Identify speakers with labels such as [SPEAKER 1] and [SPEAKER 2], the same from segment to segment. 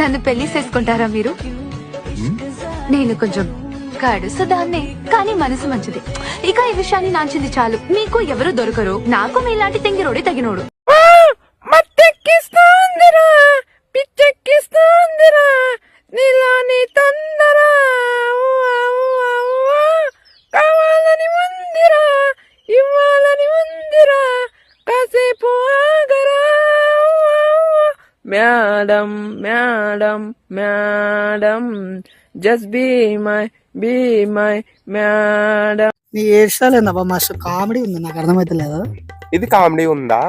[SPEAKER 1] నన్ను పెళ్ళి చేసుకుంటారా మీరు? నేను కొంచెం కడుసు దాన్నే కానీ మనసు మంచిది. ఇక ఈ విషయాన్ని నాంచింది చాలు. మీకు ఎవరు దొరకరు? నాకు మీలాంటి తెంగిరోడి తగినోడు.
[SPEAKER 2] కావాలని ఉందిరా ఇవ్వాలని ఉందిరా కాసేపు ఆగరా. Madam madam madam just be my be my madam
[SPEAKER 3] నీ ఏందబ్బా? మస్తు కామెడీ ఉంది? నాకు అర్థమైతలేదు.
[SPEAKER 4] ఇది కామెడీ ఉందా?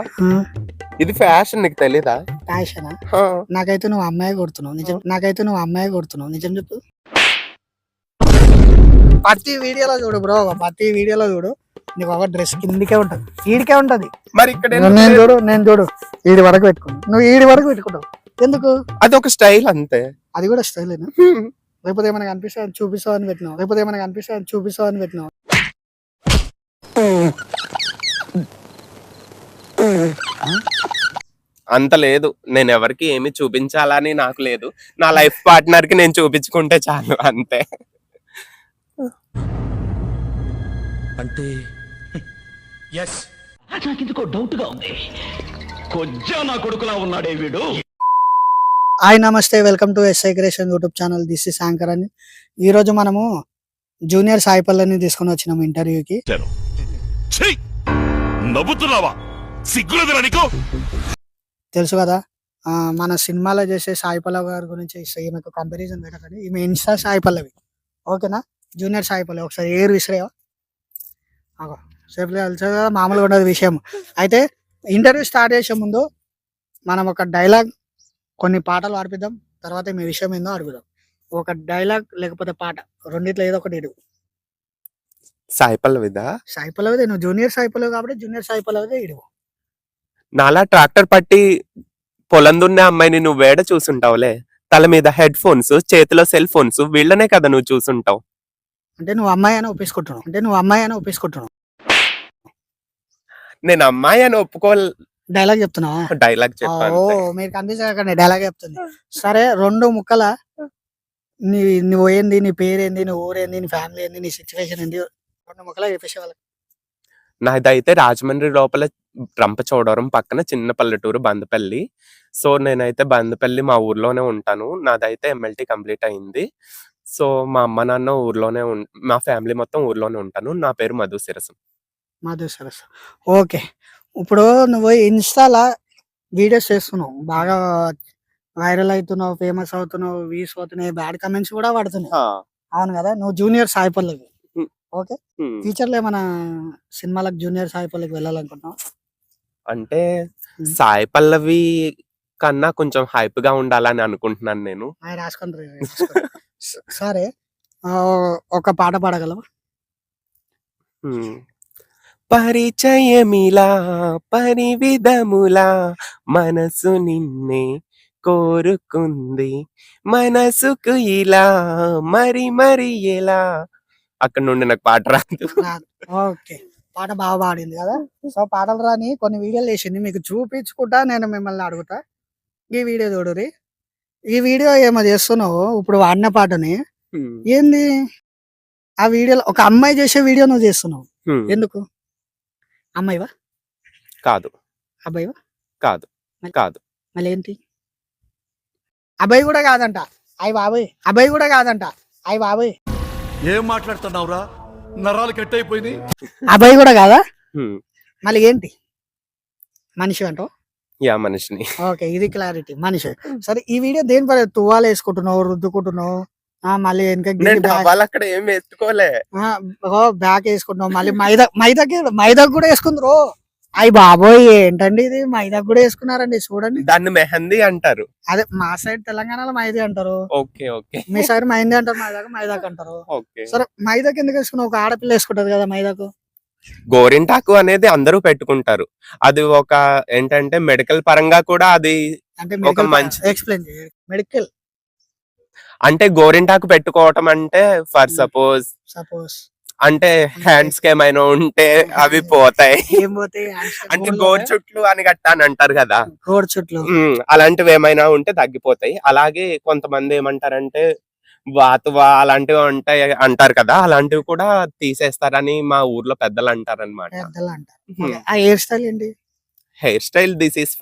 [SPEAKER 4] ఇది ఫ్యాషన్ నీకు తెలీదా?
[SPEAKER 3] ప్యాషన్
[SPEAKER 4] హా.
[SPEAKER 3] నాకైతే నువ్వు అమ్మాయి కొడుతున్నావు. నిజం నాకైతే నువ్వు అమ్మాయి కొడుతున్నావు. నిజం చెప్పు. ప్రతి వీడియోలో చూడు బ్రో ప్రతి వీడియోలో చూడు. నీకు ఒక డ్రెస్ కిందికే ఉంటది. ఈడికే ఉంటది.
[SPEAKER 4] మరి ఇక్కడ
[SPEAKER 3] నేను చూడు నేను చూడు. ఈడి వరకు పెట్టుకున్నా నువ్వు ఈడి వరకు పెట్టుకుంటావు. ఎందుకు?
[SPEAKER 4] అది ఒక స్టైల్ అంతే.
[SPEAKER 3] అది కూడా స్టైలేనా లేకపోతే ఏమైనా కనిపిస్తా చూపిస్తావు అని పెట్టినావు. లేకపోతే ఏమైనా కనిపిస్తా చూపిస్తావు అని పెట్టినావు.
[SPEAKER 4] అంత లేదు. నేను ఎవరికి ఏమి చూపించాలని నాకు లేదు. నా లైఫ్ పార్ట్నర్కి నేను చూపించుకుంటే చాలు అంతే.
[SPEAKER 5] అంటే ఎస్ నాకెందుకో డౌట్గా ఉంది. కొజ్జా నా కొడుకులా ఉన్నాడే వీడు.
[SPEAKER 3] హాయ్ నమస్తే. Welcome to SI creation YouTube channel. This is anchor అని. ఈ రోజు మనము జూనియర్ సాయి పల్లని తీసుకొని వచ్చినాం ఇంటర్వ్యూకి
[SPEAKER 6] ఛీ! నవ్వుతున్నావా?
[SPEAKER 3] తెలుసు కదా మన సినిమాలో చేసే సాయి పల్లవి గారి గురించి ఈమెకు కంపారిజన్ పెట్టకండి. ఈమె ఇన్స్టా సాయి పల్లవి. ఓకేనా జూనియర్ సాయి పల్లవి. ఒకసారి ఏరు విసిరేవా? కదా మామూలుగా ఉండదు విషయం అయితే ఇంటర్వ్యూ స్టార్ట్ చేసే ముందు మనం ఒక డైలాగ్ కొన్ని పాటలు ఆడిపిద్దాం తర్వాత మీ విషయం ఏందో అడుగుదాం. ఒక డైలాగ్ లేకపోతే పాట రెండిట్లో ఏదో ఒకటి ఇడు.
[SPEAKER 4] సాయి పల్లవిదా?
[SPEAKER 3] సాయి పల్లవిదే నువ్వు జూనియర్ సాయి పల్లవి కాబట్టి జూనియర్ సాయి పల్లవిదే ఇడు.
[SPEAKER 4] నాలా ట్రాక్టర్ పట్టి పొలం దున్నే అమ్మాయిని నువ్వు వేడ చూసుంటావులే? తల మీద హెడ్ ఫోన్స్ చేతిలో సెల్ ఫోన్స్ వీళ్ళనే కదా నువ్వు చూసుంటావు.
[SPEAKER 3] అంటే నువ్వు అమ్మాయి అని ఒప్పేసుకుంటున్నావు. అంటే నువ్వు అమ్మాయి అని ఒప్పేసుకుంటున్నావు.
[SPEAKER 4] నేను అమ్మాయి అని ఒప్పుకో
[SPEAKER 3] డైలాగ్ చెప్తున్నావా?
[SPEAKER 4] డైలాగ్ చెప్పాను
[SPEAKER 3] ఓ మీరు డైలాగ్ చెప్తుంది. సరే రెండు ముక్కల నీ నువ్వు ఏంది నీ పేరేంది నీ ఊరేంది నీ ఫ్యామిలీ ఏంది నీ సిచ్యువేషన్ ఏంది రెండు ముక్కల చెప్పేసే వాళ్ళకి.
[SPEAKER 4] నాదైతే రాజమండ్రి లోపల రంపచోడవరం పక్కన చిన్న పల్లెటూరు బందపల్లి. సో నేనైతే బందపల్లి మా ఊర్లోనే ఉంటాను. నాదైతే ఎంఎల్టీ కంప్లీట్ అయింది. సో మా అమ్మ నాన్న ఊర్లోనే మా ఫ్యామిలీ మొత్తం ఊర్లోనే ఉంటాను. నా పేరు మధు శిరసం
[SPEAKER 3] సరస్ ఓకే. ఇప్పుడు నువ్వు ఇన్స్టాలా వీడియోస్ చేస్తున్నావు. బాగా వైరల్ అవుతున్నావు ఫేమస్ అవుతున్నావు వ్యూస్ అవుతున్నాయి బ్యాడ్ కమెంట్స్ కూడా పడుతున్నాయి. అవును కదా? నువ్వు junior Sai Pallavi
[SPEAKER 4] Hmm.
[SPEAKER 3] Okay. ఫ్యూచర్లో ఏమైనా సినిమాలకు జూనియర్ సాయి పల్లవికి వెళ్ళాలనుకుంటున్నావు?
[SPEAKER 4] అంటే. సాయి పల్లవి కన్నా కొంచెం హైప్గా ఉండాలని అనుకుంటున్నాను నేను.
[SPEAKER 3] ఆయన రాసుకొని రా, రాసుకొని. స- సరే. ఒక పాట పాడగలవా.
[SPEAKER 4] పరిచయమిలా పరివిధములా మనసు నిన్నే కోరుకుంది. మనసుకు ఇలా మరి మరి ఎలా? అక్కడ నుండి నాకు పాట రాదు.
[SPEAKER 3] ఓకే. పాట బాగా పాడింది కదా? సో పాటలు రాని కొన్ని వీడియోలు వేసింది మీకు చూపించుకుంటా నేను మిమ్మల్ని అడుగుతా. ఈ వీడియో చూడురి ఈ వీడియో ఏమో చేస్తున్నావు? ఇప్పుడు వాడిన పాటని. ఏంది? ఆ వీడియోలో ఒక అమ్మాయి చేసే వీడియో నువ్వు చేస్తున్నావు. ఎందుకు? అమ్మాయివా?
[SPEAKER 4] కాదు.
[SPEAKER 3] అబ్బాయివా?
[SPEAKER 4] కాదు. కాదు.
[SPEAKER 3] మళ్ళీ ఏంటి? అబ్బాయి కూడా కాదంట. అయ్యి బాబాయ్. అబ్బాయి కూడా కాదంట. అయ్యి బాబాయ్.
[SPEAKER 6] ఏం మాట్లాడుతున్నావురా? నరాలు కట్ అయిపోయినాయి
[SPEAKER 3] అబ్బాయి కూడా కాదా. మళ్ళీ ఏంటి? మనిషి అంటావు?
[SPEAKER 4] యా మనిషిని.
[SPEAKER 3] ఓకే ఇది క్లారిటీ మనిషి. సరే ఈ వీడియో దేని తువ్వాలు వేసుకుంటున్నావు రుద్దుకుంటున్నావు? మళ్ళీ
[SPEAKER 4] టవాల్ అక్కడ ఏం ఎత్తుకోలే
[SPEAKER 3] బ్యాక్ వేసుకుంటున్నావు. మళ్ళీ మైదా మైదాకి మైదాకు కూడా వేసుకుందరు అయ్యి బాబోయ్ ఏంటండి ఇది? మైదాకు కూడా వేసుకున్నారండి చూడండి.
[SPEAKER 4] దాన్ని మెహందీ అంటారు.
[SPEAKER 3] అదే మా సైడ్ తెలంగాణలో మైదా అంటారు.
[SPEAKER 4] Okay okay.
[SPEAKER 3] మీ సైడ్ మైంది అంటారు మైదాకు మైదాకు అంటారు.
[SPEAKER 4] ఓకే.
[SPEAKER 3] సరే మైదాకి ఎందుకు వేసుకున్నావు? ఒక ఆడపిల్ల వేసుకుంటది కదా మైదాకు.
[SPEAKER 4] గోరింటాకు అనేది అందరూ పెట్టుకుంటారు. అది ఒక ఏంటంటే మెడికల్ పరంగా కూడా అది
[SPEAKER 3] అంటే
[SPEAKER 4] ఒక మంచిది.
[SPEAKER 3] ఎక్స్ప్లెయిన్ మెడికల్
[SPEAKER 4] అంటే గోరింటాకు పెట్టుకోవటం అంటే ఫర్
[SPEAKER 3] Hmm.
[SPEAKER 4] Suppose
[SPEAKER 3] suppose.
[SPEAKER 4] అంటే హ్యాండ్స్కి ఏమైనా ఉంటే అవి పోతాయి. అంటే గోరు చుట్లు అని గట్టా అని అంటారు కదా.
[SPEAKER 3] గోడు చుట్లు.
[SPEAKER 4] ఉమ్, అలాంటివి ఏమైనా ఉంటే తగ్గిపోతాయి. అలాగే కొంతమంది ఏమంటారంటే వాతువా అలాంటివి ఉంటాయి అంటారు కదా. అలాంటివి కూడా తీసేస్తారని మా ఊర్లో పెద్దలు అంటారు అనమాట
[SPEAKER 3] హెయిర్ స్టైల్ ఏంటి?
[SPEAKER 4] Hair style this is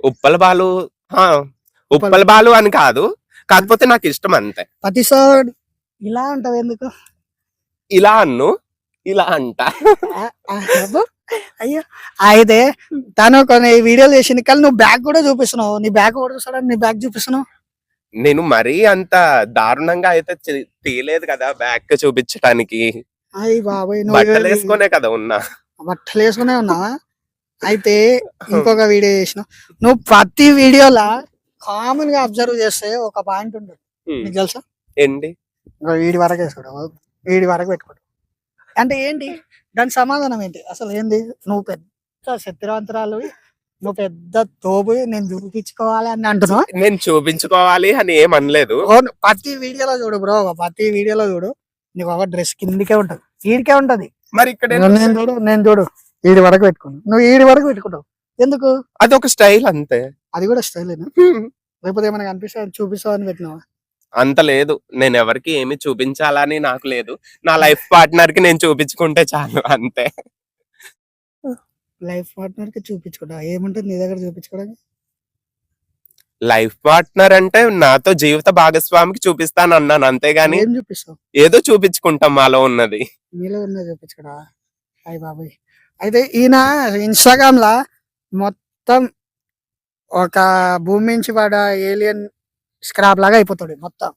[SPEAKER 3] Uppala
[SPEAKER 4] Balu హా, ఉప్పల బాలు అని కాదు. కాకపోతే నాకు ఇష్టం అంతే.
[SPEAKER 3] ప్రతిసారి ఇలా అంటావు ఎందుకు?
[SPEAKER 4] ఇలా అన్ను ఇలా అంట.
[SPEAKER 3] అయ్యో. అయితే తను కొన్ని వీడియోలు చేసింది కానీ నువ్వు బ్యాగ్ కూడా చూపిస్తున్నావు. నీ బ్యాగ్ కూడా చూస్తాడు నీ బ్యాగ్ చూపిస్తున్నావు?
[SPEAKER 4] నేను మరీ అంత దారుణంగా అయితే తీయలేదు కదా బ్యాక్ చూపించడానికి బట్టలు వేసుకునే కదా ఉన్నా.
[SPEAKER 3] బట్టలు వేసుకునే ఉన్నావా? అయితే ఇంకొక వీడియో చేసినావు నువ్వు ప్రతి వీడియోలా కామన్గా అబ్జర్వ్ చేస్తే ఒక పాయింట్ ఉంటుంది
[SPEAKER 4] ఉమ్,
[SPEAKER 3] నీకు తెలుసా?
[SPEAKER 4] ఏంటి?
[SPEAKER 3] వీడి వరకు వేసుకోవడం వీడి వరకు పెట్టుకోవడం అంటే ఏంటి? దాని సమాధానం ఏంటి? అసలు ఏంది? నువ్వు పెద్ద శత్రువంతరాలు నువ్వు పెద్ద తోపు నేను చూపించుకోవాలి అని అంటున్నావు?
[SPEAKER 4] నేను చూపించుకోవాలి అని ఏం అనలేదు.
[SPEAKER 3] ప్రతి వీడియోలో చూడు బ్రో ప్రతి వీడియోలో చూడు. నీకు ఒక డ్రెస్ కిందికే ఉంటది. వీడికే ఉంటది.
[SPEAKER 4] మరి ఇక్కడ
[SPEAKER 3] నేను చూడు నేను చూడు. వీడి వరకు పెట్టుకున్నాను నువ్వు వీడి వరకు పెట్టుకుంటావు. ఎందుకు?
[SPEAKER 4] అది ఒక స్టైల్ అంతే.
[SPEAKER 3] అది కూడా స్టైల్ లేకపోతే ఏమైనా కనిపిస్తా చూపిస్తావు అని పెట్టినావా?
[SPEAKER 4] అంత లేదు. నేను ఎవరికి ఏమి చూపించాలని నాకు లేదు. నా లైఫ్ పార్ట్నర్కి నేను చూపించుకుంటే చాలు అంతే.
[SPEAKER 3] లైఫ్ పార్ట్నర్కి చూపించుకుంటావా? ఏముంటుంది నీ దగ్గర చూపించుకోవడానికి?
[SPEAKER 4] లైఫ్ పార్ట్నర్ అంటే నాతో జీవిత భాగస్వామికి చూపిస్తాను అన్నాను అంతేగాని
[SPEAKER 3] ఏం చూపిస్తావు?
[SPEAKER 4] ఏదో చూపించుకుంటాం మాలో ఉన్నది.
[SPEAKER 3] నీలో ఉన్నది చూపించుకోవా అయ్యి బాబాయ్. అయితే ఈయన ఇన్స్టాగ్రామ్ లా మొత్తం ఒక భూమి నుంచి పడ ఏలియన్ స్క్రాప్ లాగా అయిపోతాడు మొత్తం.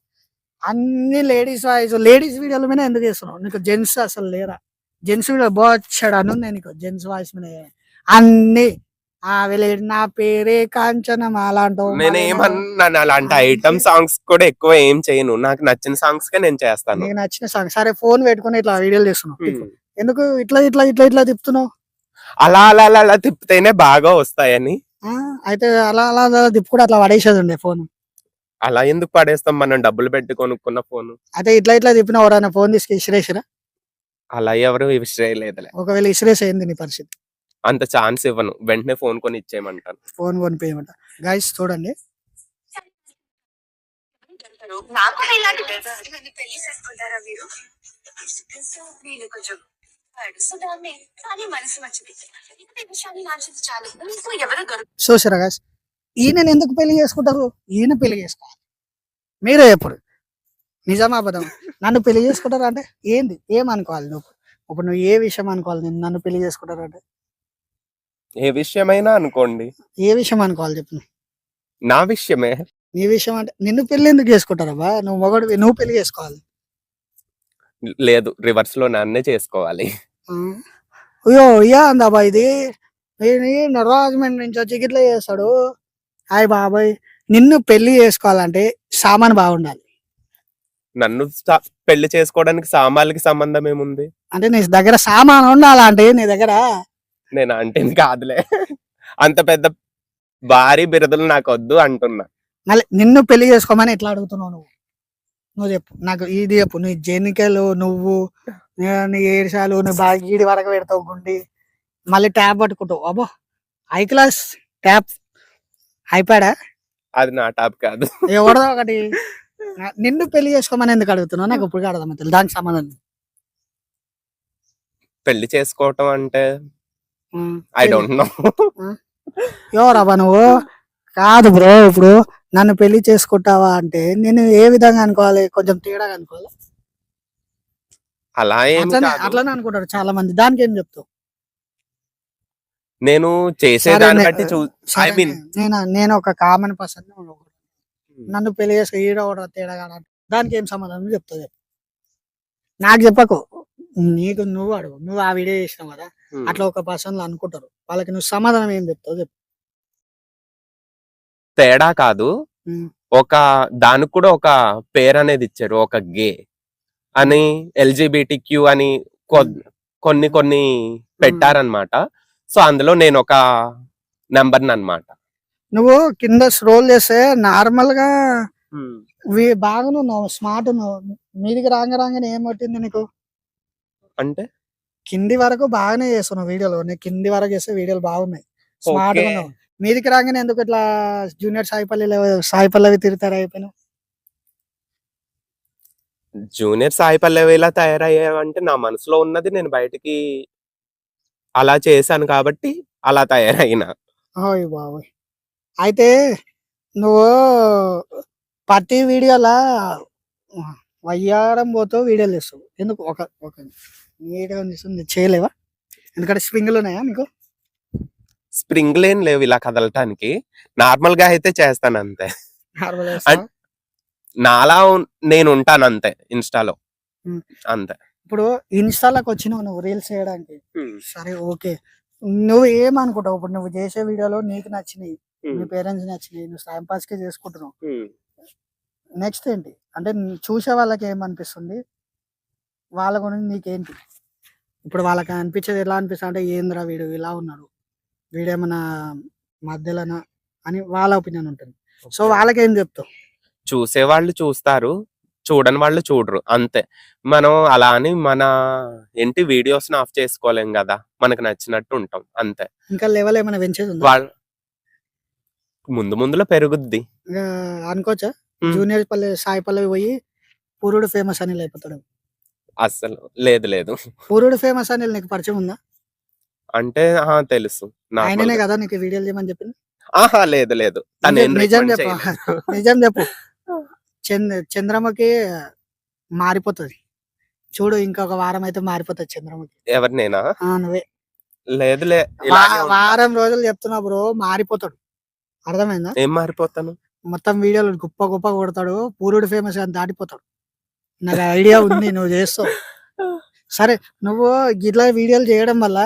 [SPEAKER 3] అన్ని లేడీస్ వాయిస్ లేడీస్ వీడియోల మీద ఎందుకు చేస్తున్నావు? నీకు జెంట్స్ అసలు లేరా? జెంట్స్ వీడియో బోచ్చాడు అను నీకు జెంట్స్ వాయిస్ మీద. అన్ని నా పేరే కాంచనం అలాంటావు
[SPEAKER 4] నేనేమన్నాను అలాంటి ఐటమ్ సాంగ్స్ కూడా ఎక్కువ ఏం చేయను. నాకు నచ్చిన సాంగ్స్ నేను చేస్తాను.
[SPEAKER 3] నీకు నచ్చిన సాంగ్ సరే ఫోన్ పెట్టుకుని ఇట్లా వీడియోలు చేస్తున్నావు. ఎందుకు ఇట్లా ఇట్లా ఇట్లా ఇట్లా తిప్పుతున్నావు?
[SPEAKER 4] అలా అలా అలా అలా తిప్పితేనే బాగా వస్తాయని.
[SPEAKER 3] ఆ, అయితే అలా అలా అలా తిప్పుకుంటే అట్లా పడేసేది ఉండే ఫోన్.
[SPEAKER 4] అలా ఎందుకు పడేస్తాం మనం డబ్బులు పెట్టి కొనుక్కున్న ఫోన్?
[SPEAKER 3] అయితే ఇట్లా ఇట్లా తిప్పిన ఎవరైనా ఫోన్ తీసుకు ఇసిరేసిరా?
[SPEAKER 4] అలా ఎవరు విషయలేదులే
[SPEAKER 3] ఒకవేళ ఇసిరేసి అయింది నీ పరిస్థితి.
[SPEAKER 4] అంత ఛాన్స్ ఇవ్వను. వెంటనే ఫోన్ కొని ఇచ్చేయమంటాను
[SPEAKER 3] ఫోన్ కొనిపోయమంట. గైస్ చూడండి.
[SPEAKER 1] నాకు ఇలాంటి పెళ్ళి చేసుకుంటారా మీరు నేను కొంచెం
[SPEAKER 3] చూసారా గైస్ ఈయన ఎందుకు పెళ్ళి చేసుకుంటారు? ఈయన పెళ్ళి చేసుకోవాలి. మీరే ఎప్పుడు నిజమా అబద్ధం నన్ను పెళ్ళి చేసుకుంటారు అంటే ఏంది? ఏమనుకోవాలి నువ్వు? ఇప్పుడు నువ్వు ఏ విషయం అనుకోవాలి? నేను నన్ను పెళ్ళి చేసుకుంటారు అంటే?
[SPEAKER 4] ఏ విషయమైనా అనుకోండి.
[SPEAKER 3] ఏ విషయం అనుకోవాలి చెప్పు.
[SPEAKER 4] నా విషయమే?
[SPEAKER 3] నీ విషయం అంటే నిన్ను పెళ్ళి ఎందుకు చేసుకుంటారబ్బా నువ్వు మొగడు నువ్వు పెళ్ళి చేసుకోవాలి.
[SPEAKER 4] లేదు రివర్స్లో నన్నే చేసుకోవాలి.
[SPEAKER 3] అయ్యో అయ్యా ఇది రాజమండ్రి నుంచి వచ్చి గిట్లా చేస్తాడు? హాయ్ బాబాయ్ నిన్ను పెళ్ళి చేసుకోవాలంటే సామాన్ బాగుండాలి.
[SPEAKER 4] నన్ను పెళ్ళి చేసుకోవడానికి సామాన్లకి సంబంధం ఏముంది?
[SPEAKER 3] అంటే నీ దగ్గర సామాన్ ఉండాలంటే నీ దగ్గర?
[SPEAKER 4] నేను అంటే కాదులే. అంత పెద్ద భారీ బిరుదులు నాకు వద్దు అంటున్నా.
[SPEAKER 3] మళ్ళీ నిన్ను పెళ్ళి చేసుకోమని ఎట్లా అడుగుతున్నావు నువ్వు? నువ్వు చెప్పు. నాకు ఇది చెప్పు. నీ జెనికలు నువ్వు నీ- ఏడిసాలు నువ్వు బాగా ఈడి వరకు పెడతావు గుండి. మళ్ళీ ట్యాబ్ పట్టుకుంటావు. అబ్బో హై క్లాస్ ట్యాబ్. అయిపోయాడా?
[SPEAKER 4] అది నా టాప్ కాదు.
[SPEAKER 3] ఎవడో ఒకటి. నిన్ను పెళ్ళి చేసుకోమని ఎందుకు అడుగుతున్నావు? నాకు ఇప్పుడు అర్థమవుతుంది దానికి సంబంధం.
[SPEAKER 4] పెళ్ళి చేసుకోవటం అంటే ఐ డోంట్ నో
[SPEAKER 3] ఎవరబ్బా నువ్వు? కాదు బ్రో ఇప్పుడు నన్ను పెళ్ళి చేసుకుంటావా అంటే నేను ఏ విధంగా అనుకోవాలి? కొంచెం తేడాగా అనుకోవాలి?
[SPEAKER 4] అలా ఏం
[SPEAKER 3] అట్లనే
[SPEAKER 4] కాదు.
[SPEAKER 3] అట్లనే అనుకుంటారు చాలా మంది దానికి ఏం చెప్తావు?
[SPEAKER 4] నేను చేసే
[SPEAKER 3] సరే,
[SPEAKER 4] దాన్ని
[SPEAKER 3] నే-
[SPEAKER 4] బట్టి చూ ఐ
[SPEAKER 3] సరే,
[SPEAKER 4] మీన్
[SPEAKER 3] నేను? నేను ఒక కామన్ పర్సన్ నన్ను పెళ్ళి చేసుకో ఈడ ఒకడు తేడాగా అంటాడు. దానికి ఏం సమాధానం చెప్తావు చెప్పు. నాకు చెప్పకు. నీకు నువ్వు అడుగు. నువ్వు ఆ వీడియో చేసినావు కదా. అట్లా ఒక పర్సన్ అనుకుంటారు. వాళ్ళకి నువ్వు సమాధానం ఏం చెప్తావు చెప్పు.
[SPEAKER 4] తేడా కాదు. ఒక దానికి కూడా ఒక పేరు అనేది ఇచ్చారు ఒక గే అని ఎల్జిబిటి క్యూ అని కొన్ని కొన్ని పెట్టారనమాట సో అందులో నేను ఒక నెంబర్ అన్నమాట.
[SPEAKER 3] నువ్వు కింద స్క్రోల్ చేస్తే నార్మల్గా బాగా నువ్వు స్మార్ట్ మీదికి రాంగ రాగానే ఏం కొట్టింది నీకు?
[SPEAKER 4] అంటే?
[SPEAKER 3] కింది వరకు బాగానే చేస్తున్నావు వీడియోలు. నేను కింది వరకు చేస్తే వీడియోలు బాగున్నాయి. Smart
[SPEAKER 4] Okay.
[SPEAKER 3] మీదికి రాగానే ఎందుకు ఇట్లా జూనియర్ సాయిపల్లి సాయి పల్లవి తిరుగుతారు అయిపోయినావు?
[SPEAKER 4] జూనియర్ సాయి పల్లవి ఇలా తయారయ్యావంటే నా మనసులో ఉన్నది నేను బయటికి అలా చేశాను కాబట్టి అలా తయారైనా.
[SPEAKER 3] ఓయ్ బాబోయ్. అయితే నువ్వు ప్రతి వీడియోలా వయ్యారం పోతావు వీడియోలు చేస్తావు ఎందుకు? ఒక ఒక నీట్గా తీస్తుంది చేయలేవా? ఎందుకంటే స్ప్రింగ్లు ఉన్నాయా నీకు?
[SPEAKER 4] స్ప్రింగ్ లేన్ లేవు ఇలా కదలటానికి. నార్మల్గా అయితే చేస్తాను అంతే నాలా నేను ఉంటాను అంతే ఇన్స్టాలో. అంతే.
[SPEAKER 3] ఇప్పుడు ఇన్స్టాలోకి వచ్చినావు నువ్వు రీల్స్ చేయడానికి సరే ఓకే. నువ్వు ఏమనుకుంటావు? ఇప్పుడు నువ్వు చేసే వీడియోలో నీకు నచ్చినాయి మీ పేరెంట్స్ నచ్చినాయి నువ్వు టైం పాస్కి చేసుకుంటున్నావు నెక్స్ట్ ఏంటి? అంటే చూసే వాళ్ళకి ఏమనిపిస్తుంది? వాళ్ళ గురించి నీకేంటి? ఇప్పుడు వాళ్ళకి అనిపించేది ఎలా అనిపిస్తుంది? అంటే ఏంద్రా వీడు ఇలా ఉన్నాడు? వీడేమన్నా మధ్యలోనా అని వాళ్ళ ఒపీనియన్ ఉంటుంది. సో వాళ్ళకి చెప్తావు?
[SPEAKER 4] చూసే వాళ్ళు చూస్తారు చూడని వాళ్ళు చూడరు అంతే. మనం అలా అని మన ఏంటి వీడియోస్ ఆఫ్ చేసుకోలేం కదా మనకు నచ్చినట్టు ఉంటాం అంతే.
[SPEAKER 3] ఇంకా లెవెల్ ఏమైనా పెంచేది
[SPEAKER 4] వాళ్ళ ముందు ముందులో పెరుగుద్ది.
[SPEAKER 3] అనుకోవచ్చా. జూనియర్ పల్లె సాయి పల్లవి పోయి పూరుడు ఫేమస్ అని లేకపోతాడు
[SPEAKER 4] అస్సలు లేదు లేదు.
[SPEAKER 3] పూరుడు ఫేమస్ అని నీకు పరిచయం ఉందా?
[SPEAKER 4] అంటే ఆ, తెలుసు. normal
[SPEAKER 3] ఆయననే
[SPEAKER 4] గా.
[SPEAKER 3] కదా నీకు వీడియోలు చేయమని చెప్పింది?
[SPEAKER 4] ఆహా లేదు లేదు. తను
[SPEAKER 3] నిజం-
[SPEAKER 4] ఏం
[SPEAKER 3] నిజం
[SPEAKER 4] recommend
[SPEAKER 3] చెప్పు.
[SPEAKER 4] చేయలేదు.
[SPEAKER 3] నిజం చెప్పు. చంద్ర చంద్రముఖి మారిపోతుంది. చూడు ఇంకొక వారం అయితే మారిపోతుంది చంద్రముఖి.
[SPEAKER 4] ఎవరు నేనా?
[SPEAKER 3] ఆ, నువ్వే.
[SPEAKER 4] లేదులే
[SPEAKER 3] వా-
[SPEAKER 4] ఇలాగే ఉంటా.
[SPEAKER 3] వారం రోజులు చెప్తున్నా బ్రో మారిపోతాడు. అర్థమైందా?
[SPEAKER 4] ఏం మారిపోతాను?
[SPEAKER 3] మొత్తం వీడియోలు గొప్ప గొప్ప కొడతాడు. పూరుడు ఫేమస్ అని దాటిపోతాడు. నాకు ఐడియా ఉంది నువ్వు చేస్తావు. సరే నువ్వు ఇట్లా వీడియోలు చేయడం వల్ల.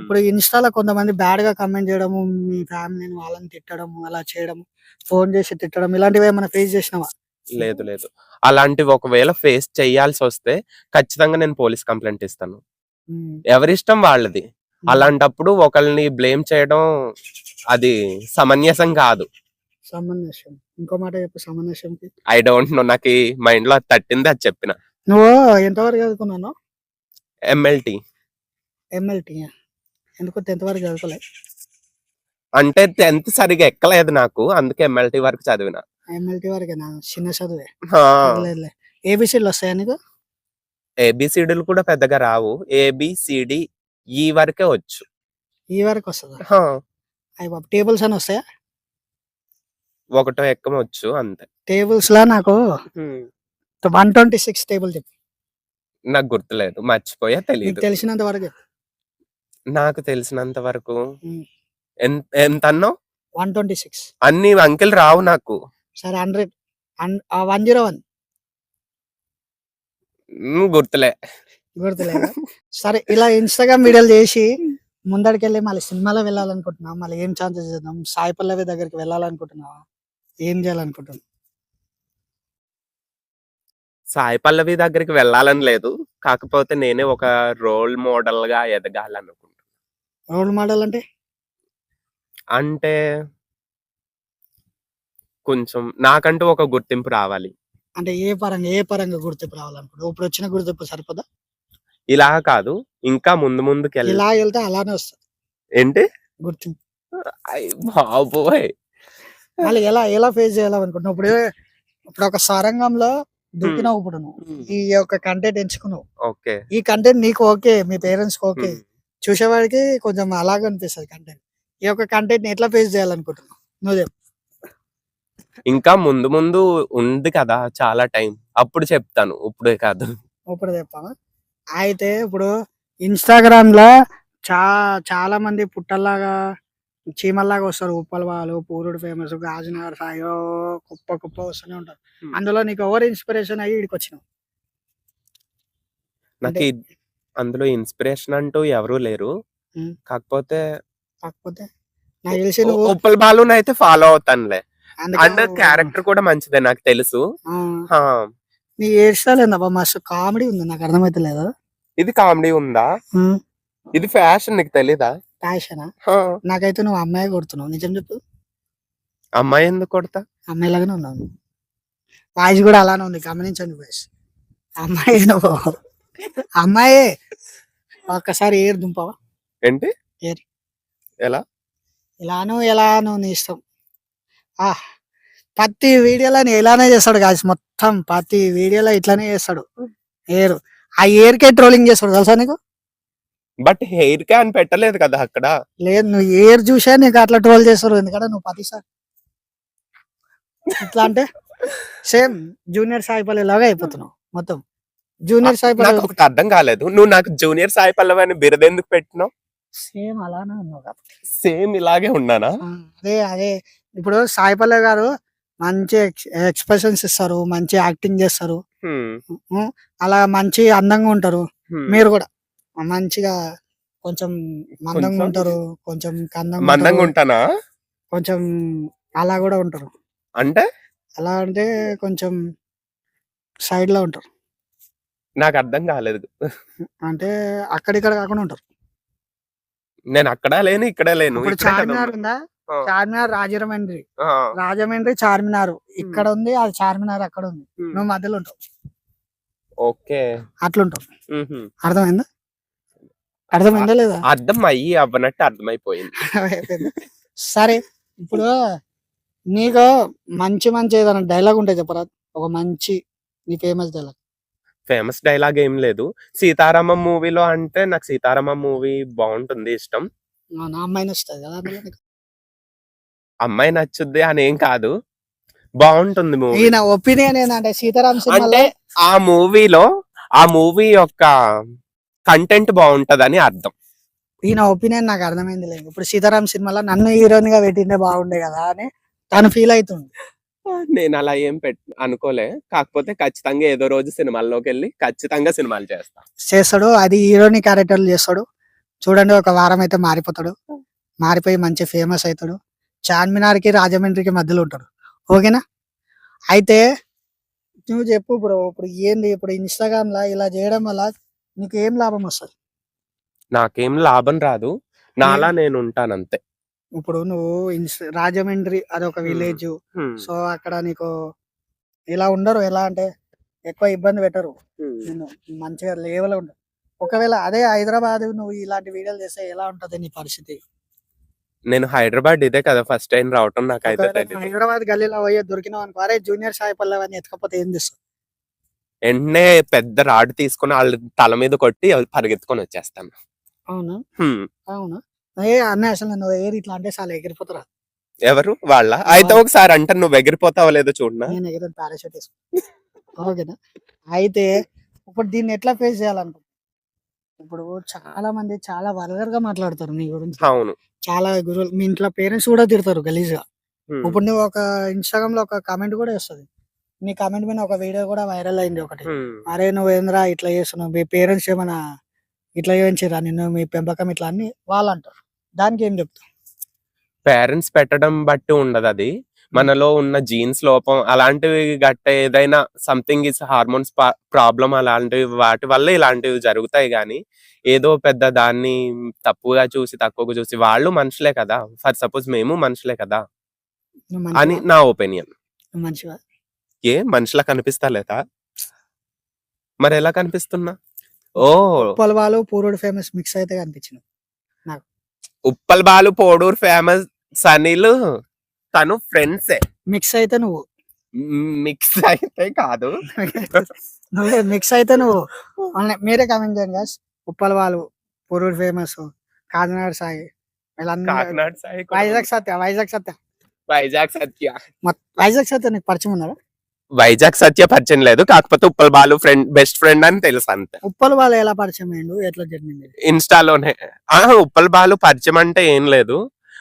[SPEAKER 3] ఇప్పుడు ఇన్స్టాలో కొంతమంది బ్యాడ్గా కమెంట్ చేయడము మీ ఫ్యామిలీని వాళ్ళని తిట్టడము అలా చేయడం ఫోన్ చేసి తిట్టడం ఇలాంటివి ఏమైనా ఫేస్ చేసినావా?
[SPEAKER 4] లేదు లేదు. అలాంటివి ఒకవేళ ఫేస్ చేయాల్సి వస్తే ఖచ్చితంగా నేను పోలీస్ కంప్లైంట్ ఇస్తాను. ఎవరిష్టం వాళ్ళది. అలాంటప్పుడు ఒకళ్ళని బ్లేమ్ చేయడం అది సమంజసం కాదు.
[SPEAKER 3] సమంజసం. ఇంకో మాట చెప్పు సమంజసంకి.
[SPEAKER 4] ఐ డోంట్ నో నాకు మైండ్లో అది తట్టింది అది చెప్పిన.
[SPEAKER 3] నువ్వు ఎంతవరకు చదువుకున్నాను?
[SPEAKER 4] ఎంఎల్టీ
[SPEAKER 3] ఎంఎల్టీ ఎందుకు టెన్త్ వరకు చదువుకోలే.
[SPEAKER 4] అంటే టెన్త్ సరిగా ఎక్కలేదు నాకు అందుకే ఎంఎల్టీ వరకు చదివిన.
[SPEAKER 3] ఎంఎల్టీ వరకేనా? చిన్న చదువే.
[SPEAKER 4] హా.
[SPEAKER 3] పర్లేదులే ఏబిసిడ్లు వస్తాయా నీకు?
[SPEAKER 4] ఏబిసిడీలు కూడా పెద్దగా రావు. ఏబిసిడి ఈ వరకే వచ్చు.
[SPEAKER 3] ఈ వరకు వస్తుందా. అయ్యి బాబు టేబుల్స్ అని వస్తాయా?
[SPEAKER 4] ఒకటో ఎక్కం వచ్చు అంతే.
[SPEAKER 3] టేబుల్స్ లా నాకు వన్ ట్వంటీ సిక్స్ టేబుల్ చెప్పు.
[SPEAKER 4] నాకు గుర్తులేదు. మర్చిపోయా తెలియదు
[SPEAKER 3] తెలిసినంత వరకు?
[SPEAKER 4] నాకు తెలిసినంత వరకు. ఎంత అన్నావు?
[SPEAKER 3] One twenty six.
[SPEAKER 4] అన్ని అంకెలు రావు నాకు.
[SPEAKER 3] సరే హండ్రెడ్. One zero one.
[SPEAKER 4] గుర్తులే.
[SPEAKER 3] గుర్తులేదా? సరే ఇలా ఇన్స్టాగ్రామ్ వీడియోలు చేసి ముందడికి వెళ్ళి మళ్ళీ సినిమాలో వెళ్ళాలనుకుంటున్నావు? మళ్ళీ ఏం ఛాన్సెస్ చేద్దాం సాయి పల్లవి దగ్గరికి వెళ్ళాలనుకుంటున్నావా? ఏం చేయాలనుకుంటున్నావు?
[SPEAKER 4] సాయి పల్లవి దగ్గరికి వెళ్ళాలని లేదు. కాకపోతే నేనే ఒక రోల్ మోడల్గా ఎదగాలనుకుంటున్నాను
[SPEAKER 3] రోల్ మోడల్ అంటే?
[SPEAKER 4] అంటే కొంచెం నాకంటూ ఒక గుర్తింపు రావాలి.
[SPEAKER 3] అంటే ఏ పరంగా ఏ పరంగా గుర్తింపు రావాలనుకుంటున్నావు? ఇప్పుడు వచ్చిన గుర్తింపు సరిపోదా?
[SPEAKER 4] ఇలా కాదు. ఇంకా ముందు ముందుకు
[SPEAKER 3] ఇలా వెళ్తే అలానే వస్తుంది.
[SPEAKER 4] ఏంటి?
[SPEAKER 3] గుర్తింపు.
[SPEAKER 4] బాబోయ్!
[SPEAKER 3] మళ్ళీ ఎలా ఎలా ఫేస్ చేయాలనుకుంటున్నావు? ఇప్పుడు ఇప్పుడు ఒక సరంగంలో దూకినావు ఇప్పుడు నువ్వు ఈ యొక్క కంటెంట్ ఎంచుకున్నావు.
[SPEAKER 4] ఓకే.
[SPEAKER 3] ఈ కంటెంట్ నీకు ఓకే మీ పేరెంట్స్ ఓకే. చూసేవాడికి కొంచెం అలాగ అనిపిస్తుంది కంటెంట్ ఈ యొక్క కంటెంట్ ఎట్లా ఫేస్ చేయాలనుకుంటున్నావు? నువ్వు చెప్పు.
[SPEAKER 4] ఇంకా ముందు ముందు ఉంది కదా చాలా టైం అప్పుడు చెప్తాను ఇప్పుడే కాదు.
[SPEAKER 3] ఇప్పుడు చెప్పామా అయితే ఇప్పుడు ఇన్స్టాగ్రామ్లో చా చాలా మంది పుట్టల్లాగా చీమల్లాగా వస్తారు. ఉప్పల వాళ్ళు పూరుడు ఫేమస్ గాజునగర్ సాయో కుప్ప కుప్ప వస్తూనే ఉంటారు. అందులో నీకు ఎవరు ఇన్స్పిరేషన్ అయ్యి ఇక్కడికి వచ్చినావు
[SPEAKER 4] నాకు అందులో ఇన్స్పిరేషన్ అంటూ ఎవరూ లేరు. కాకపోతే
[SPEAKER 3] కాకపోతే నాకు తెలిసి
[SPEAKER 4] ఉప్పల్ బాలుని అయితే ఫాలో అవుతానులే. అండ్ క్యారెక్టర్ కూడా మంచిదే నాకు తెలుసు.
[SPEAKER 3] నీ హెయిర్ స్టైల్ ఏందబ్బా మస్తు కామెడీ ఉంది. నాకు అర్థమైతే లేదు
[SPEAKER 4] ఇది కామెడీ ఉందా? ఇది ఫ్యాషన్ నీకు తెలీదా?
[SPEAKER 3] ప్యాషనా? నాకైతే నువ్వు అమ్మాయి కొడుతున్నావు. నిజం చెప్పు.
[SPEAKER 4] అమ్మాయి ఎందుకు కొడతా?
[SPEAKER 3] అమ్మాయిలాగానే ఉన్నావు వాయిస్ కూడా అలానే ఉంది. గమనించండి వాయిస్. అమ్మాయి నువ్వు. అమ్మాయి. ఒక్కసారి ఏరు దుంపవా?
[SPEAKER 4] ఏంటి?
[SPEAKER 3] ఏరి.
[SPEAKER 4] ఎలా?
[SPEAKER 3] ఇలాను ఎలాను నీ ఇష్టం. ఆ ప్రతి వీడియోలో ఎలానే చేస్తాడు కాదు మొత్తం ప్రతి వీడియోలో ఇట్లానే చేస్తాడు. ఏరు. ఆ ఏరుకే ట్రోలింగ్ చేస్తాడు. తెలుసా నీకు?
[SPEAKER 4] బట్ హెయిర్ కే అని పెట్టలేదు కదా అక్కడ.
[SPEAKER 3] లేదు నువ్వు ఏరు చూసా నీకు అట్లా ట్రోల్ చేస్తారు. ఎందుకంటే నువ్వు ప్రతిసారి ఇట్లా అంటే సేమ్ జూనియర్ సాయిపల్లి లాగా అయిపోతున్నావు మొత్తం. జూనియర్
[SPEAKER 4] నాకు
[SPEAKER 3] సాయిపల్లి
[SPEAKER 4] ఒకటి అర్థం కాలేదు. నువ్వు నాకు జూనియర్ సాయి పల్లవి అని బిరుదు ఎందుకు పెట్టినావు?
[SPEAKER 3] సేమ్ అలానే ఉన్నావు కాబట్టి
[SPEAKER 4] సేమ్ ఇలాగే ఉన్నానా?
[SPEAKER 3] అదే అదే. ఇప్పుడు సాయిపల్లె గారు మంచి ఎక్స్ప్రెషన్స్ ఇస్తారు మంచి యాక్టింగ్ చేస్తారు. ఉం, అలా మంచి అందంగా ఉంటారు. మీరు కూడా. మంచిగా కొంచెం మందంగా? ఉంటారు కొంచెం కందంగా
[SPEAKER 4] మందంగా ఉంటానా?
[SPEAKER 3] కొంచెం అలా కూడా ఉంటారు.
[SPEAKER 4] అంటే?
[SPEAKER 3] అలా అంటే కొంచెం సైడ్లో ఉంటారు.
[SPEAKER 4] నాకు అర్థం కాలేదు.
[SPEAKER 3] అంటే అక్కడిక్కడ కాకుండా ఉంటారు.
[SPEAKER 4] నేను అక్కడ లేను ఇక్కడ లేను.
[SPEAKER 3] ఇప్పుడు చార్మినార్. ఉందా? చార్మినార్ రాజమండ్రి రాజమండ్రి చార్మినార్. ఇక్కడ ఉంది అది చార్మినార్ అక్కడ ఉంది. నువ్వు మధ్యలో ఉంటావు.
[SPEAKER 4] ఓకే.
[SPEAKER 3] అట్లుంటావు. అర్థమైందా? అర్థమైందా లేదా?
[SPEAKER 4] అర్థం అయ్యి అవ్వనట్టు అర్థమైపోయింది.
[SPEAKER 3] అయిపోయిందా? సరే ఇప్పుడు నీకు మంచి మంచి ఏదైనా డైలాగ్ ఉంటే చెప్పరా? ఒక మంచి నీ ఫేమస్ డైలాగ్
[SPEAKER 4] ఫేమస్ డైలాగ్ ఏం లేదు. సీతారామం మూవీలో అంటే నాకు సీతారామం మూవీ బాగుంటుంది ఇష్టం.
[SPEAKER 3] నా అమ్మాయి నచ్చుతుంది కదా.
[SPEAKER 4] అమ్మాయి నచ్చుద్ది అని ఏం కాదు. బాగుంటుంది మూవీ.
[SPEAKER 3] ఈయన ఒపీనియన్ ఏంటంటే సీతారాం
[SPEAKER 4] అంటే
[SPEAKER 3] సినిమాలో
[SPEAKER 4] ఆ మూవీలో ఆ మూవీ యొక్క కంటెంట్ బాగుంటదని అర్థం.
[SPEAKER 3] ఈయన ఒపీనియన్ నాకు అర్థమైంది లేదు. ఇప్పుడు సీతారాం సినిమాలో నన్ను హీరోయిన్గా పెట్టిండే బాగుండే కదా అని తను ఫీల్ అవుతుంది.
[SPEAKER 4] నేను అలా ఏం పెట్ అనుకోలే. కాకపోతే ఖచ్చితంగా ఏదో రోజు సినిమాల్లోకి వెళ్ళి ఖచ్చితంగా సినిమాలు చేస్తా.
[SPEAKER 3] చేస్తాడు. అది హీరోని క్యారెక్టర్లు చేస్తాడు. చూడండి ఒక వారం అయితే మారిపోతాడు. మారిపోయి మంచి ఫేమస్ అవుతాడు. చార్మినార్కి రాజమండ్రికి మధ్యలో ఉంటాడు. ఓకేనా? అయితే నువ్వు చెప్పు బ్రో. ఇప్పుడు ఏంది? ఇప్పుడు ఇన్స్టాగ్రామ్ లా ఇలా చేయడం వల్ల నీకు ఏం లాభం వస్తుంది
[SPEAKER 4] నాకేం లాభం రాదు. నాలా నేను ఉంటాను అంతే
[SPEAKER 3] ఇప్పుడు నువ్వు ఇన్స్- రాజమండ్రి అదొక విలేజ్.
[SPEAKER 4] హ్మ్.
[SPEAKER 3] సో అక్కడ నీకు ఇలా ఉండరు? ఎలా అంటే ఎక్కువ ఇబ్బంది పెట్టరు. నేను మంచిగా లేవలో ఉండదు ఒకవేళ అదే హైదరాబాద్ నువ్వు ఇలాంటి వీడియోలు చేస్తే ఎలా ఉంటది నీ పరిస్థితి?
[SPEAKER 4] నేను హైదరాబాద్ ఇదే కదా ఫస్ట్ టైం రావటం నాకైతే
[SPEAKER 3] ఒకవేళ
[SPEAKER 4] తెలియదు
[SPEAKER 3] హైదరాబాద్ గల్లీలో పోయే దొరికినావు అనుకో అరే జూనియర్ సాయి పల్లవి అని ఎత్తుకపోతే ఏం చేస్తావు?
[SPEAKER 4] వెంటనే పెద్ద రాడ్ తీసుకుని వాళ్ళ తల మీద కొట్టి పరిగెత్తుకొని వచ్చేస్తాను
[SPEAKER 3] అవునా?
[SPEAKER 4] హ్మ్.
[SPEAKER 3] అవునా? ఏ అన్న అసలు నువ్వు ఏరి ఇట్లా అంటే చాలా ఎగిరిపోతారా?
[SPEAKER 4] ఎవరు? వాళ్ళ? అయితే ఒకసారి అంటే నువ్వు ఎగిరిపోతావో లేదో చూడనా?
[SPEAKER 3] నేను ఎగిరిన పారాషూట్ వేసుకున్నా ఓకేనా? అయితే ఇప్పుడు దీన్ని ఎట్లా ఫేస్ చేయాలనుకో ఇప్పుడు చాలా మంది చాలా వల్గర్గా మాట్లాడతారు నీ గురించి.
[SPEAKER 4] అవును.
[SPEAKER 3] చాలా గురువులు మీ ఇంట్లో పేరెంట్స్ కూడా తిడతారు గలీజ్గా
[SPEAKER 4] హ్మ్.
[SPEAKER 3] ఇప్పుడు నువ్వు ఒక ఇన్స్టాగ్రామ్లో ఒక కామెంట్ కూడా వస్తుంది. నీ కామెంట్ మీద ఒక వీడియో కూడా వైరల్ అయింది ఒకటి. అరే నువ్వు ఏంద్రా ఇట్లా చేస్తున్నావు? మీ పేరెంట్స్ ఏమైనా ఇట్లా చేయించిరా నిన్ను మీ పెంపకం ఇట్లా అని వాళ్ళు అంటారు దానికి ఏం చెప్తావు?
[SPEAKER 4] పేరెంట్స్ పెట్టడం బట్టి ఉండదు అది. మనలో ఉన్న జీన్స్ లోపం అలాంటివి గట్ట ఏదైనా సంథింగ్ ఇస్ హార్మోన్స్ ప్రాబ్లం అలాంటివి వాటి వల్ల ఇలాంటివి జరుగుతాయి కానీ ఏదో పెద్ద దాన్ని తప్పుగా చూసి తక్కువగా చూసి వాళ్ళు మనుషులే కదా. ఫర్ సపోజ్ మేము మనుషులే కదా. అని? నా ఒపీనియన్
[SPEAKER 3] మంచివా?
[SPEAKER 4] ఏ? మనుషులా కనిపిస్తా లేదా? మరి ఎలా కనిపిస్తున్నా? ఓ!
[SPEAKER 3] ఉప్పల్ వాళ్ళు పూరుడు ఫేమస్ మిక్స్ అయితే కనిపించింది
[SPEAKER 4] ఉప్పల్ బాలు పోడూరు ఫేమస్ సనీలు తను ఫ్రెండ్సే.
[SPEAKER 3] మిక్స్ అయితే నువ్వు.
[SPEAKER 4] మిక్స్ అయితే కాదు.
[SPEAKER 3] నువ్వే మిక్స్ అయితే నువ్వు. మీరే కామెంట్ చేయండి. ఉప్పల్ వాళ్ళు పూరుడు ఫేమస్ కాకినాడ సాయి. వీళ్ళందరూ వైజాగ్ సత్య వైజాగ్ సత్య.
[SPEAKER 4] వైజాగ్ సత్య.
[SPEAKER 3] వైజాగ్ సత్య నీకు పరిచయం ఉన్నారా
[SPEAKER 4] వైజాగ్ సత్య పరిచయం లేదు. కాకపోతే Uppal Balu friend best friend అని తెలుసు అంతే.
[SPEAKER 3] ఉప్పల్ వాళ్ళు ఎలా పరిచయం అయ్యిండు? ఎట్లా జరిగింది?
[SPEAKER 4] ఇన్స్టాలోనే. ఉప్పల్ బాలు పరిచయం అంటే ఏం లేదు.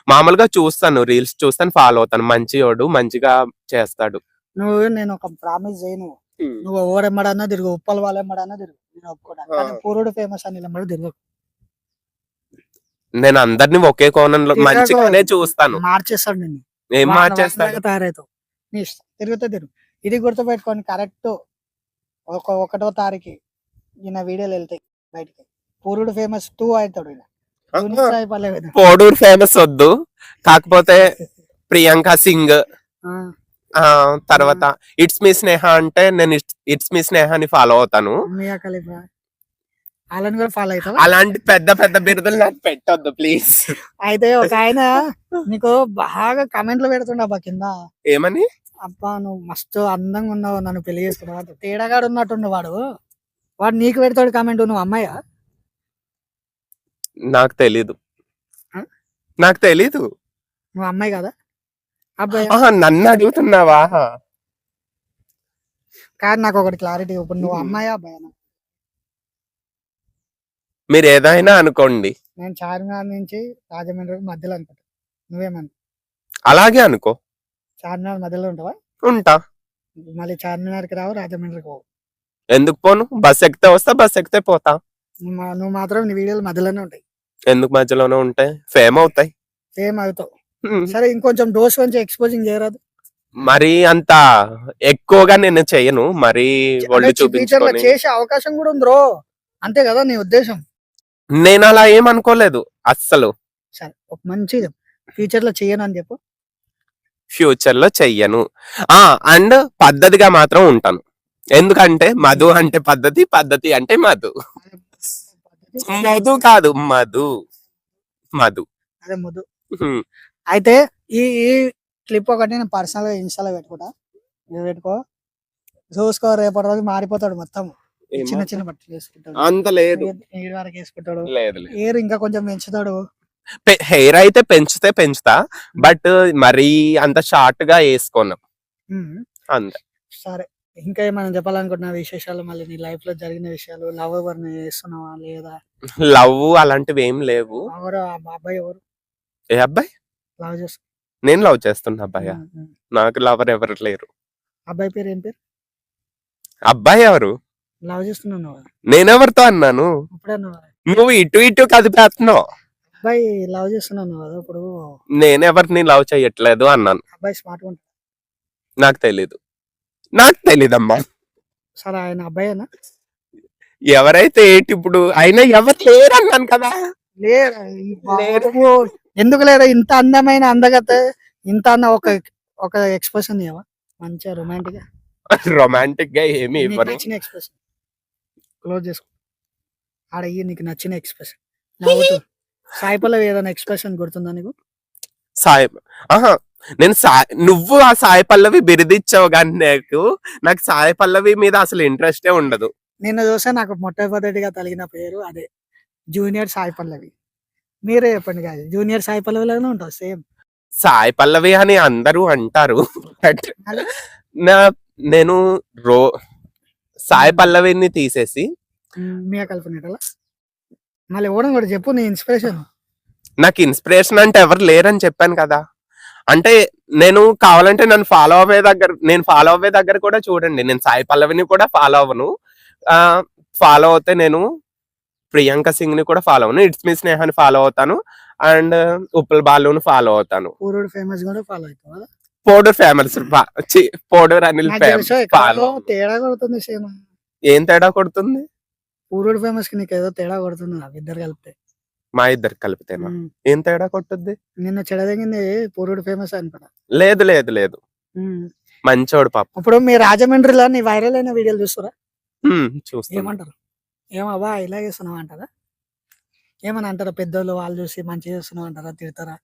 [SPEAKER 4] మామూలుగా చూస్తాను రీల్స్ చూస్తాను ఫాలో అవుతాను. మంచివాడు మంచిగా చేస్తాడు.
[SPEAKER 3] నువ్వు నేను ఒక ప్రామిస్ చేయను. నువ్వు ఓడెమ్మడన్నా తిరుగు ఉప్పల్ వాళ్ళు ఎమ్మడన్నా తిరుగు. నేను ఒప్పుకోవడానికి. పూరుడు ఫేమస్ అని ఎమ్మడు తిరుగు.
[SPEAKER 4] నేను అందరిని ఒకే కోణంలో. మంచిగానే చూస్తాను.
[SPEAKER 3] మార్చేస్తాడు నిన్ను.
[SPEAKER 4] ఏం
[SPEAKER 3] వాళ్ళ
[SPEAKER 4] మార్చేస్తాడు?
[SPEAKER 3] వాళ్ళలాగా తయారవుతావు. నీ ఇష్టం. తిరుగుతే తిరుగు. ఇది గుర్తుపెట్టుకోండి కరెక్ట్ ఒక ఒకటో తారీఖు ఈయన వీడియోలు వెళ్తాయి బయటికి. పూరుడు ఫేమస్ టూ అవుతాడు ఈయన.
[SPEAKER 4] పోడూరు ఫేమస్ వద్దు. కాకపోతే ప్రియాంక సింగ్. తర్వాత ఇట్స్ మీ స్నేహ అంటే నేను ఇట్స్ మీ స్నేహాని ఫాలో అవుతాను.
[SPEAKER 3] కూడా ఫాలో అవుతావా?
[SPEAKER 4] అలాంటి పెద్ద పెద్ద బిరుదులు నాకు పెట్టొద్దు ప్లీజ్
[SPEAKER 3] అయితే ఒక ఆయన నీకు బాగా కామెంట్లు పెడుతుండ కింద.
[SPEAKER 4] ఏమని?
[SPEAKER 3] అబ్బా నువ్వు మస్తు అందంగా ఉన్నావు నన్ను పెళ్ళి చేసుకున్నావు అంటే తేడాగాడు ఉన్నట్టుండు వాడు. వాడు నీకు పెడతాడు కామెంట్ నువ్వు అమ్మాయా?
[SPEAKER 4] నాకు తెలీదు? నాకు తెలీదు.
[SPEAKER 3] నువ్వు అమ్మాయి కదా? అబ్బాయి?
[SPEAKER 4] నన్ను అడుగుతున్నావా?
[SPEAKER 3] కాదు నాకు ఒకటి క్లారిటీ ఇప్పుడు నువ్వు అమ్మాయా అబ్బాయి?
[SPEAKER 4] మీరు ఏదైనా అనుకోండి.
[SPEAKER 3] నేను చార్మినార్ నుంచి రాజమండ్రి మధ్యలో అనుకుంటా. నువ్వేమన్నా
[SPEAKER 4] అలాగే అనుకో.
[SPEAKER 3] చార్మినార్ మధ్యలో ఉంటావా?
[SPEAKER 4] ఉంటా.
[SPEAKER 3] మళ్ళీ చార్మినార్కి రావు రాజమండ్రికి పోవు.
[SPEAKER 4] ఎందుకు పోను? బస్ ఎక్కితే వస్తా బస్ ఎక్కితే పోతా.
[SPEAKER 3] నువ్వు మా- నువ్వు మాత్రం నీ వీడియోలు మధ్యలోనే ఉంటాయి.
[SPEAKER 4] ఎందుకు మధ్యలోనే ఉంటాయి ఫేమ్ అవుతాయి.
[SPEAKER 3] సేమ్ అవుతావు.
[SPEAKER 4] హ్మ్.
[SPEAKER 3] సరే ఇంకొంచెం డోస్ కొంచెం ఎక్స్పోజింగ్ చేయరాదు.
[SPEAKER 4] మరి అంత ఎక్కువగా నేను చెయ్యను మరి ఒళ్ళు
[SPEAKER 3] లో
[SPEAKER 4] చూపించుకొని.
[SPEAKER 3] చేసే అవకాశం కూడా ఉంది బ్రో అంతే కదా నీ ఉద్దేశం.
[SPEAKER 4] నేను అలా ఏం అనుకోలేదు అస్సలు.
[SPEAKER 3] సరే ఒక మంచి ఫ్యూచర్లో చేయను అని చెప్పు.
[SPEAKER 4] ఫ్యూచర్లో చెయ్యను. ఆ అండ్ పద్ధతిగా మాత్రం ఉంటాను. ఎందుకంటే మధు అంటే పద్ధతి పద్ధతి అంటే మధు. మధు కాదు మధు. మధు.
[SPEAKER 3] అదే
[SPEAKER 4] హ్మ్.
[SPEAKER 3] అయితే ఈ ఈ క్లిప్ ఒకటి నేను పర్సనల్గా ఇన్స్టాలో పెట్టుకుంటా. నువ్వు పెట్టుకో. చూసుకో రేపటి రోజు మారిపోతాడు మొత్తం. చిన్న చిన్న బట్టలు వేసుకుంటాడు.
[SPEAKER 4] అంత లేదు.
[SPEAKER 3] వరకు వేసుకుంటాడు. ఏరు ఇంకా కొంచెం పెంచుతాడు.
[SPEAKER 4] హెయిర్ అయితే పెంచితే పెంచుతా బట్ మరీ అంత షార్ట్గా వేసుకోను. అంతే.
[SPEAKER 3] సరే. ఇంకా ఏమైనా చెప్పాలనుకుంటున్నా విశేషాలు? మళ్ళీ నీ లైఫ్లో జరిగిన విషయాలు? లవ్ ఎవరిని చేస్తున్నావా లేదా?
[SPEAKER 4] లవ్ అలాంటివి ఏం లేవు.
[SPEAKER 3] ఎవరు? ఆ అబ్బాయి ఎవరు?
[SPEAKER 4] ఏ అబ్బాయి?
[SPEAKER 3] లవ్ చేస్తా
[SPEAKER 4] నేను లవ్ చేస్తున్నా అబ్బాయి. నాకు లవర్ ఎవరు లేరు.
[SPEAKER 3] అబ్బాయి పేరు ఏం పేరు?
[SPEAKER 4] అబ్బాయి ఎవరు?
[SPEAKER 3] లవ్ నువ్వు
[SPEAKER 4] నేనెవరితో అన్నాను?
[SPEAKER 3] నువ్వు
[SPEAKER 4] ఇటు ఇటు కదిపేస్తున్నావు
[SPEAKER 3] అబ్బాయి లవ్ చేస్తున్నావు నువ్వు కదా ఇప్పుడు
[SPEAKER 4] నేనెవరిని లవ్ చేయట్లేదు అన్నాను.
[SPEAKER 3] అబ్బాయి స్మార్ట్ ఉంటాడు.
[SPEAKER 4] నాకు తెలీదు. నాకు తెలీదమ్మా.
[SPEAKER 3] సరే ఆయన అబ్బాయేనా?
[SPEAKER 4] ఎవరైతే ఏంటి ఇప్పుడు అయినా ఎవరు లేరు అన్నాను కదా.
[SPEAKER 3] లేరా? ఈ
[SPEAKER 4] లేరు.
[SPEAKER 3] బాబు, ఎందుకు లేరా? ఇంత అందమైన అందగత ఇంత అన్న ఒక ఒక ఎక్స్ప్రెషన్ ఇవ్వ మంచిగా
[SPEAKER 4] రొమాంటిక్గా? రొమాంటిక్గా ఏమి
[SPEAKER 3] నీకు
[SPEAKER 4] ఇవ్వరు.
[SPEAKER 3] నచ్చిన ఎక్స్ప్రెషన్ క్లోజ్ చేసుకో. ఆడ ఇయ్యి నీకు నచ్చిన ఎక్స్ప్రెషన్ నవ్వుతూ. సాయి పల్లవి ఏదైనా ఎక్స్ప్రెషన్ గుర్తుందా నీకు?
[SPEAKER 4] సాయి ఆహా నేను సాయి నువ్వు ఆ సాయి పల్లవి బిరుదిచ్చావు కానీ నాకు నాకు సాయి పల్లవి మీద అసలు ఇంట్రెస్టే ఉండదు.
[SPEAKER 3] నిన్న చూస్తే నాకు మొట్టమొదటిగా తగిన పేరు అదే జూనియర్ సాయి పల్లవి. మీరే చెప్పండి కాదు జూనియర్ సాయి పల్లవిలోనే ఉంటుంది సేమ్
[SPEAKER 4] సాయి పల్లవి అని అందరూ అంటారు? నా నేను రో సాయి పల్లవిని తీసేసి
[SPEAKER 3] మీ కల్పనేటలా? మళ్ళీ ఇవ్వడం కూడా చెప్పు నీ ఇన్స్పిరేషన్
[SPEAKER 4] నాకు ఇన్స్పిరేషన్ అంటే ఎవరు లేరని చెప్పాను కదా. అంటే నేను కావాలంటే నన్ను ఫాలో అవ్వే దగ్గర నేను ఫాలో అవ్వే దగ్గర కూడా చూడండి. నేను సాయి పల్లవిని కూడా ఫాలో అవ్వను. ఫాలో అవుతే నేను ప్రియాంక సింగ్ని కూడా ఫాలో అవ్వను. ఇట్స్ మీ స్నేహాన్ని ఫాలో అవుతాను. అండ్ ఉప్పల్ బాలుని ఫాలో అవుతాను.
[SPEAKER 3] ఫేమస్ కూడా ఫాలో
[SPEAKER 4] పోడూర్ ఫేమస్ పోడూర్ అనిల్
[SPEAKER 3] తెలుసు
[SPEAKER 4] ఫాలో
[SPEAKER 3] తేడా కొడుతుంది
[SPEAKER 4] ఏం తేడా కొడుతుంది?
[SPEAKER 3] పూరుడు ఫేమస్కి నీకు ఏదో తేడా కొడుతుంది అవి ఇద్దరు కలిపితే.
[SPEAKER 4] మా ఇద్దరు కలిపితేనా?
[SPEAKER 3] ఉమ్.
[SPEAKER 4] ఏం తేడా కొట్టుద్ది?
[SPEAKER 3] నిన్న చెడదగింది పూరుడు ఫేమస్ అనుకున్నా.
[SPEAKER 4] లేదు లేదు లేదు. మంచోడు పాప.
[SPEAKER 3] ఇప్పుడు మీ రాజమండ్రిలో నీ వైరల్ అయిన వీడియోలు చూస్తారా?
[SPEAKER 4] చూస్తాను.
[SPEAKER 3] ఏమంటారు? ఏమబ్బా ఇలా చేస్తున్నావు అంటారా? ఏమని అంటారా? పెద్దోళ్ళు వాళ్ళు చూసి మంచిగా చేస్తున్నావు అంటారా? తిడతారా?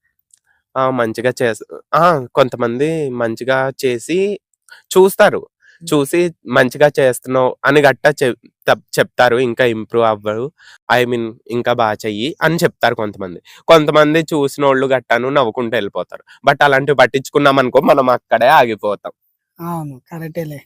[SPEAKER 4] ఆ మంచిగా చేస్ ఆ కొంతమంది మంచిగా చేసి చూస్తారు. చూసి మంచిగా చేస్తున్నావు అని గట్టా చెప్- చెప్- చెప్తారు. ఇంకా ఇంప్రూవ్ అవ్వరు. ఐ మీన్ ఇంకా బాగా చెయ్యి అని చెప్తారు కొంతమంది. కొంతమంది చూసిన వాళ్ళు గట్టాను నవ్వుకుంటూ వెళ్ళిపోతారు. బట్ అలాంటివి పట్టించుకున్నాం అనుకో మనం అక్కడే ఆగిపోతాం.
[SPEAKER 3] అవును. కరెక్టేలే.